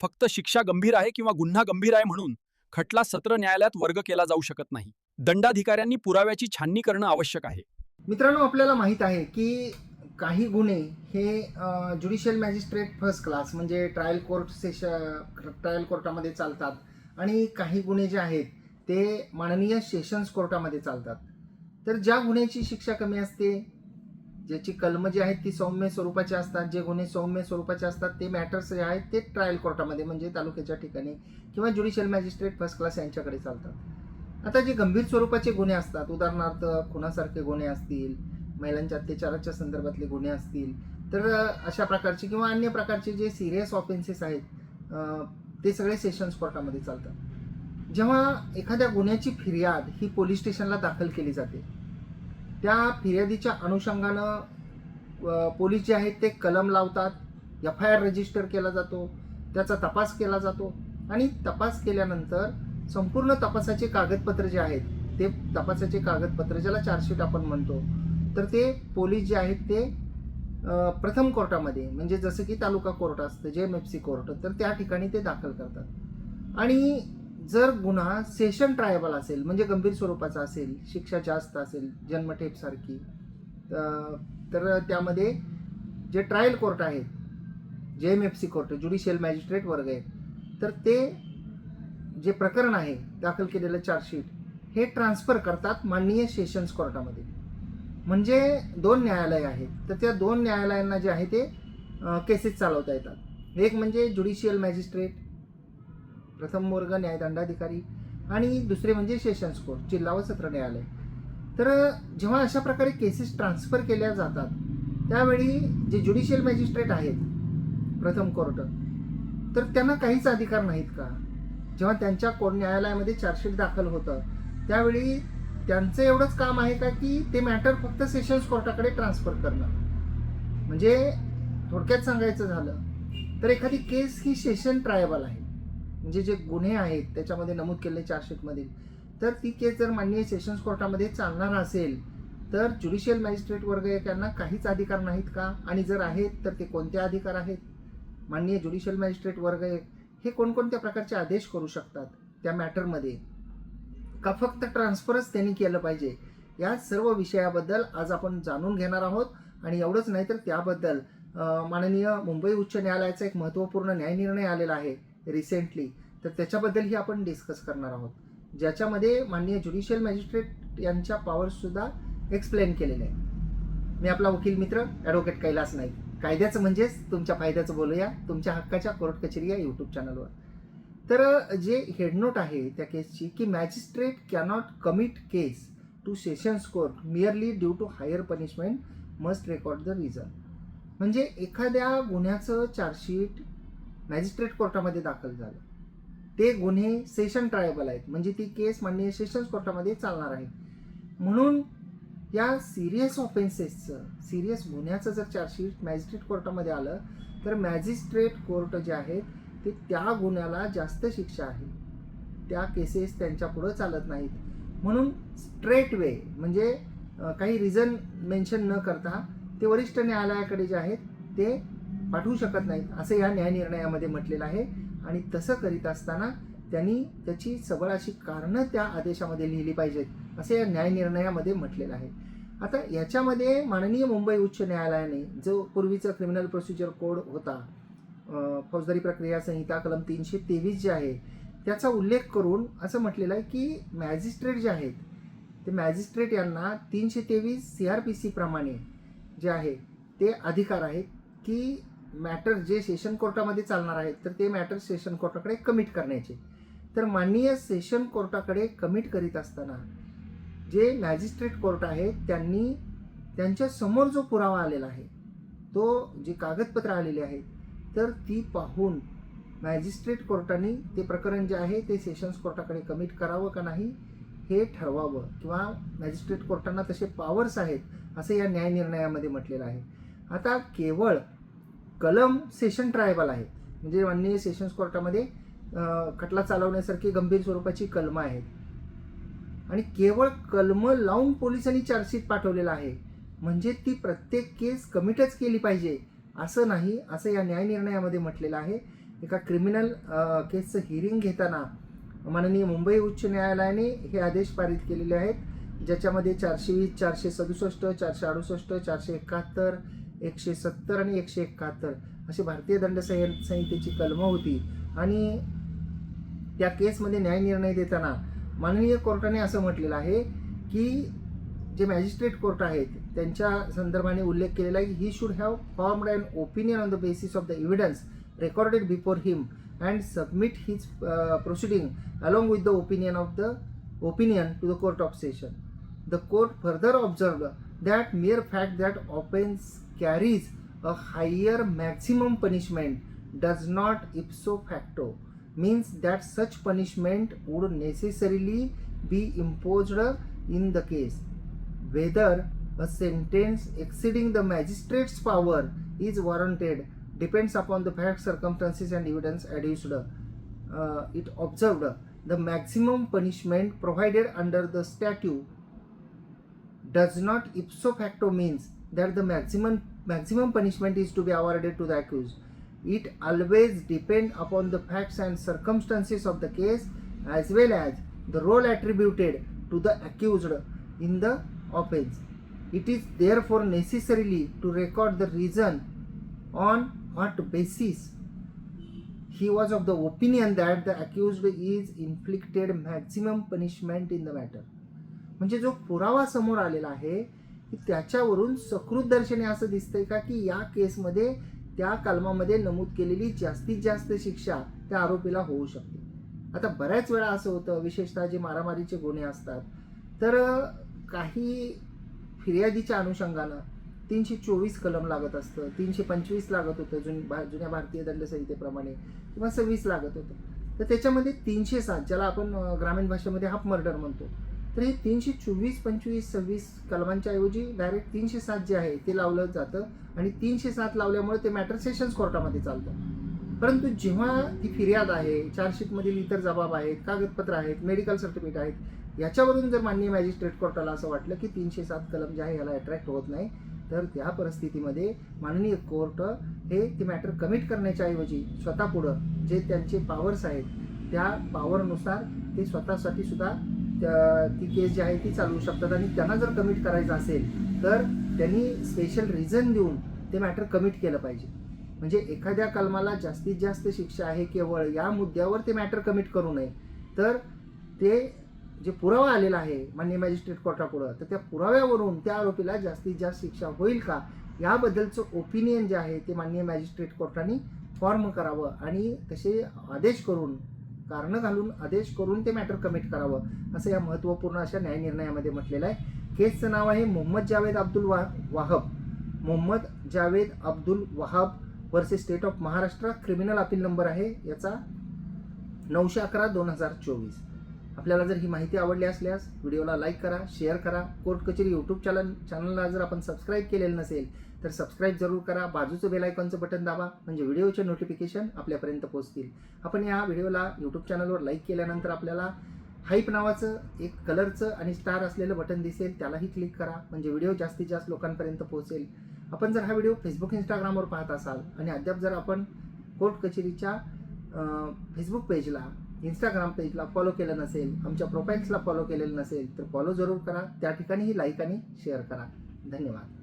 फक्त शिक्षा गंभीर आहे किंवा गुन्हा गंभीर आहे म्हणून खटला सत्र न्यायालयात वर्ग केला जाऊ शकत नाही. दंडाधिकाऱ्यांनी पुराव्याची छाननी करणं आवश्यक आहे. मित्रांनो आपल्याला माहीत आहे की काही गुन्हे हे ज्युडिशियल मॅजिस्ट्रेट फर्स्ट क्लास म्हणजे ट्रायल कोर्ट सेश ट्रायल कोर्टामध्ये चालतात आणि काही गुन्हे जे आहेत ते माननीय सेशन्स कोर्टामध्ये चालतात. तर ज्या गुन्ह्याची शिक्षा कमी असते ज्याची कलम जी आहेत ती सौम्य स्वरूपाची असतात जे गुन्हे सौम्य स्वरूपाचे असतात ते मॅटर्स जे आहेत ते ट्रायल कोर्टामध्ये म्हणजे तालुक्याच्या ठिकाणी किंवा ज्युडिशियल मॅजिस्ट्रेट फर्स्ट क्लास यांच्याकडे चालतात. आता जे गंभीर स्वरूपाचे गुन्हे असतात उदाहरणार्थ खुनासारखे गुन्हे असतील महिलांच्या अत्याचाराच्या संदर्भातले गुन्हे असतील तर अशा प्रकारचे किंवा अन्य प्रकारचे जे सिरियस ऑफेन्सेस आहेत ते सगळे सेशन्स कोर्टामध्ये चालतात. जेव्हा एखाद्या गुन्ह्याची फिर्याद ही पोलीस स्टेशनला दाखल केली जाते त्या फिर्यादीच्या अनुषंगानं पोलीस जे आहेत ते कलम लावतात एफ आय आर रजिस्टर केला जातो त्याचा तपास केला जातो आणि तपास केल्यानंतर संपूर्ण तपासाचे कागदपत्र जे आहेत ते तपासाचे कागदपत्र ज्याला चार्जशीट आपण म्हणतो तर ते पोलीस जे आहेत ते प्रथम कोर्टामध्ये म्हणजे जसं की तालुका कोर्ट असतं जे एम एफ सी कोर्ट तर त्या ठिकाणी ते दाखल करतात. आणि जर गुन्हा सेशन ट्रायबल असेल म्हणजे गंभीर स्वरूपाचा असेल शिक्षा जास्त असेल जन्मठेपसारखी तर त्यामध्ये जे ट्रायल कोर्ट आहेत जे M F C court judicial magistrate वर्ग आहेत तर ते जे प्रकरण आहे दाखल केलेलं चार्जशीट हे ट्रान्सफर करतात माननीय सेशन्स कोर्टामध्ये म्हणजे दोन न्यायालय आहेत तर त्या दोन न्यायालयांना जे आहे ते केसेस चालवता येतात. एक म्हणजे ज्युडिशियल मॅजिस्ट्रेट प्रथम वर्ग न्यायदंडाधिकारी आणि दुसरे म्हणजे सेशन्स कोर्ट जिल्हा व सत्र न्यायालय. तर जेव्हा अशा प्रकारे केसेस ट्रान्सफर केल्या जातात त्यावेळी जे ज्युडिशियल मॅजिस्ट्रेट आहेत प्रथम कोर्ट तर त्यांना काहीच अधिकार नाहीत का? जेव्हा त्यांच्या कोर्ट न्यायालयामध्ये चार्जशीट दाखल होतं त्यावेळी त्यांचं एवढंच काम आहे का की ते मॅटर फक्त सेशन्स कोर्टाकडे ट्रान्सफर करणं? म्हणजे थोडक्यात सांगायचं झालं तर एखादी केस ही सेशन ट्रायबल आहे. म्हणजे जे गुन्हे आहेत त्याच्यामध्ये नमूद केले चार्जशीटमधील तर ती केस जर माननीय सेशन्स कोर्टामध्ये चालणार असेल तर ज्युडिशियल मॅजिस्ट्रेट वर्ग यांना काहीच अधिकार नाहीत का? आणि जर आहेत तर ते कोणते अधिकार आहेत? माननीय ज्युडिशियल मॅजिस्ट्रेट वर्ग हे कोणकोणत्या प्रकारचे आदेश करू शकतात त्या मॅटरमध्ये? का फक्त ट्रान्सफरच त्यांनी केलं पाहिजे? या सर्व विषयाबद्दल आज आपण जाणून घेणार आहोत. आणि एवढंच नाही तर त्याबद्दल माननीय मुंबई उच्च न्यायालयाचा एक महत्त्वपूर्ण न्यायनिर्णय आलेला आहे. रिसेंटली तर त्याच्याबद्दलही आपण डिस्कस करणार आहोत. ज्याच्यामध्ये माननीय ज्युडिशियल मॅजिस्ट्रेट यांच्या पॉवर्ससुद्धा एक्सप्लेन केलेले आहे मी आपला वकील मित्र ॲडव्होकेट कैलास नाईक. कायद्याचं म्हणजेच तुमच्या फायद्याचं बोलूया तुमच्या हक्काच्या कोर्ट कचेरी या यूट्यूब चॅनलवर तर जे हेडनोट आहे त्या केसची की magistrate cannot commit case to sessions court merely due to higher punishment must record the reason म्हणजे एखाद्या गुन्ह्याचं चार्जशीट मॅजिस्ट्रेट कोर्टामध्ये दाखल झालं. ते गुन्हे सेशन ट्रायबल आहेत. म्हणजे ती केस माननीय सेशन्स कोर्टामध्ये चालणार आहे म्हणून या सिरियस ऑफेन्सेसचं सिरियस गुन्ह्याचं जर चार्जशीट मॅजिस्ट्रेट कोर्टामध्ये आलं तर मॅजिस्ट्रेट कोर्ट जे आहेत ते त्या गुन्ह्याला जास्त शिक्षा आहे. त्या केसेस त्यांच्या पुढं चालत नाहीत. म्हणून स्ट्रेट वे म्हणजे काही रिझन मेन्शन न करता ते वरिष्ठ न्यायालयाकडे जे आहेत ते पाठवू शकत नाहीत असं या न्यायनिर्णयामध्ये म्हटलेलं आहे. आणि तसं करीत असताना त्यांनी त्याची सबळ अशी कारणं त्या आदेशामध्ये लिहिली पाहिजेत असं या न्यायनिर्णयामध्ये म्हटलेलं आहे. आता याच्यामध्ये माननीय मुंबई उच्च न्यायालयाने जो पूर्वीचा क्रिमिनल प्रोसिजर कोड होता फौजदारी प्रक्रिया संहिता कलम तीनशे तेवीस जे आहे त्याचा उल्लेख करून असं म्हटलेलं आहे की मॅजिस्ट्रेट जे आहेत ते मॅजिस्ट्रेट यांना तीनशे तेवीस सी आर पी सीप्रमाणे जे आहे ते अधिकार आहेत की मॅटर जे सेशन कोर्टामध्ये चालणार आहेत तर ते मॅटर सेशन कोर्टाकडे कमिट करण्याचे. तर माननीय सेशन कोर्टाकडे कमिट करीत असताना जे मॅजिस्ट्रेट कोर्ट आहे त्यांनी त्यांच्यासमोर जो पुरावा आलेला आहे तो जे कागदपत्र आलेली आहेत तर ती पाहून मॅजिस्ट्रेट कोर्टाने ते प्रकरण जे आहे ते सेशन्स कोर्टाकडे कमिट करावं का नाही हे ठरवावं. किंवा मॅजिस्ट्रेट कोर्टांना तसे पॉवर्स आहेत असं या न्यायनिर्णयामध्ये म्हटलेलं आहे. आता केवळ कलम सेशन ट्रायबल आहेत म्हणजे माननीय सेशन्स कोर्टामध्ये खटला चालवण्यासारखी गंभीर स्वरूपाची कलमं आहेत. आणि केवळ कलमं लावून पोलिसांनी चार्जशीट पाठवलेलं आहे. म्हणजे ती प्रत्येक केस कमिटच केली पाहिजे. असं नाही असं या न्यायनिर्णयामध्ये म्हटलेलं आहे. एका क्रिमिनल केसचं हिअरिंग घेताना माननीय मुंबई उच्च न्यायालयाने हे आदेश पारित केलेले आहेत. ज्याच्यामध्ये चारशे वीस चारशे सदुसष्ट चारशे अडुसष्ट चारशे एकाहत्तर एकशे सत्तर आणि एकशे एकाहत्तर अशी भारतीय दंड संहितेची कलमं होती. आणि त्या केसमध्ये न्यायनिर्णय देताना माननीय कोर्टाने असं म्हटलेलं आहे की जे मॅजिस्ट्रेट कोर्ट आहेत त्यांच्या संदर्भाने उल्लेख केलेला आहे he should have formed and opinion on the basis of the evidence recorded before him and submit his proceeding along with the opinion of the opinion to the court of session the court further observe that mere fact that offence carries a higher maximum punishment does not ipso facto means that such punishment would necessarily be imposed in the case whether a sentence exceeding the magistrate's power is warranted depends upon the facts, circumstances, and evidence adduced. Uh, it observed the maximum punishment provided under the statute does not ipso facto means that the maximum maximum punishment is to be awarded to the accused. It always depend upon the facts and circumstances of the case as well as the role attributed to the accused in the offense. It is therefore necessarily to record the reason on what basis he was of the opinion that the accused is inflicted maximum punishment in the matter म्हणजे जो पुरावा समोर आलेला आहे की त्याच्यावरून सकृत दर्शने असं दिसतंय का की या केसमध्ये त्या कलमामध्ये नमूद केलेली जास्तीत जास्त शिक्षा त्या आरोपीला होऊ शकते. आता बऱ्याच वेळा असं होतं विशेषतः जे मारामारीचे गुन्हे असतात. तर काही फिर्यादीच्या अनुषंगानं तीनशे चोवीस कलम लागत असतं तीनशे पंचवीस लागत होतं जुन भा जुन्या भारतीय दंडसंहितेप्रमाणे किंवा सव्वीस लागत होतं. तर त्याच्यामध्ये तीनशे सात ज्याला आपण ग्रामीण भाषेमध्ये हाफ मर्डर म्हणतो तर हे तीनशे चोवीस पंचवीस सव्वीस कलमांच्या ऐवजी डायरेक्ट तीनशे सात जे आहे ते लावलं जातं. आणि तीनशे सात लावल्यामुळे ते मॅटर सेशन्स कोर्टामध्ये चालतं. परंतु जेव्हा ती फिर्याद आहे चार्जशीटमधील इतर जबाब आहेत कागदपत्र आहेत मेडिकल सर्टिफिकेट आहेत याच्यावरून जर माननीय मॅजिस्ट्रेट कोर्टाला असं वाटलं की तीनशे सात कलम जे आहे याला अट्रॅक्ट होत नाही तर त्या परिस्थितीमध्ये माननीय कोर्ट हे ती मॅटर कमिट करण्याच्या ऐवजी स्वतः पुढं जे त्यांचे पॉवर्स आहेत त्या पॉवरनुसार ते स्वतःसाठी सुद्धा ती केस जी आहे ती चालवू शकतात आणि त्यांना जर कमिट करायचं असेल तर त्यांनी स्पेशल रिझन देऊन ते मॅटर कमिट केलं पाहिजे. म्हणजे एखाद्या कलमाला जास्तीत जास्त शिक्षा आहे केवळ या मुद्द्यावर ते मॅटर कमिट करू नये. तर ते जे पुरावा आलेला आहे मान्य मॅजिस्ट्रेट कोर्टापुढं तर त्या पुराव्यावरून त्या आरोपीला जास्तीत जास्त शिक्षा होईल का? याबद्दलचं ओपिनियन जे आहे ते मान्य मॅजिस्ट्रेट कोर्टाने फॉर्म करावं आणि तसे आदेश करून कारणं घालून आदेश करून ते मॅटर कमिट करावं असं या महत्त्वपूर्ण अशा न्यायनिर्णयामध्ये म्हटलेलं आहे. केसचं नाव आहे मोहम्मद जावेद अब्दुल वा Wahab. Mohammed Javed Abdul Wahab versus state of Maharashtra criminal appeal number आहे याचा नऊशे अकरा दोन हजार चोवीस. आपल्याला जर ही माहिती आवडली असल्यास व्हिडिओला लाईक करा शेअर करा. कोर्ट कचेरी यूट्यूब चॅनल चॅनलला जर आपण सबस्क्राईब केलेलं नसेल तर सबस्क्राईब जरूर करा. बाजूचं बेल आयकॉनचं बटन दाबा म्हणजे व्हिडिओचे नोटिफिकेशन आपल्यापर्यंत पोहोचतील. आपण या व्हिडिओला यूट्यूब चॅनलवर लाईक केल्यानंतर आपल्याला हाईप नावाचं एक कलरचं आणि स्टार असलेलं बटन दिसेल. त्यालाही क्लिक करा म्हणजे व्हिडिओ जास्तीत जास्त लोकांपर्यंत पोहोचेल. आपण जर हा व्हिडिओ फेसबुक इंस्टाग्रामवर पाहत असाल आणि अद्याप जर आपण कोर्ट कचेरीच्या फेसबुक पेजला इंस्टाग्राम पेजला फॉलो केलं नसेल आमच्या प्रोफाईल्सला फॉलो केलेलं नसेल तर फॉलो जरूर करा. त्या ठिकाणीही लाईक आणि शेअर करा. धन्यवाद.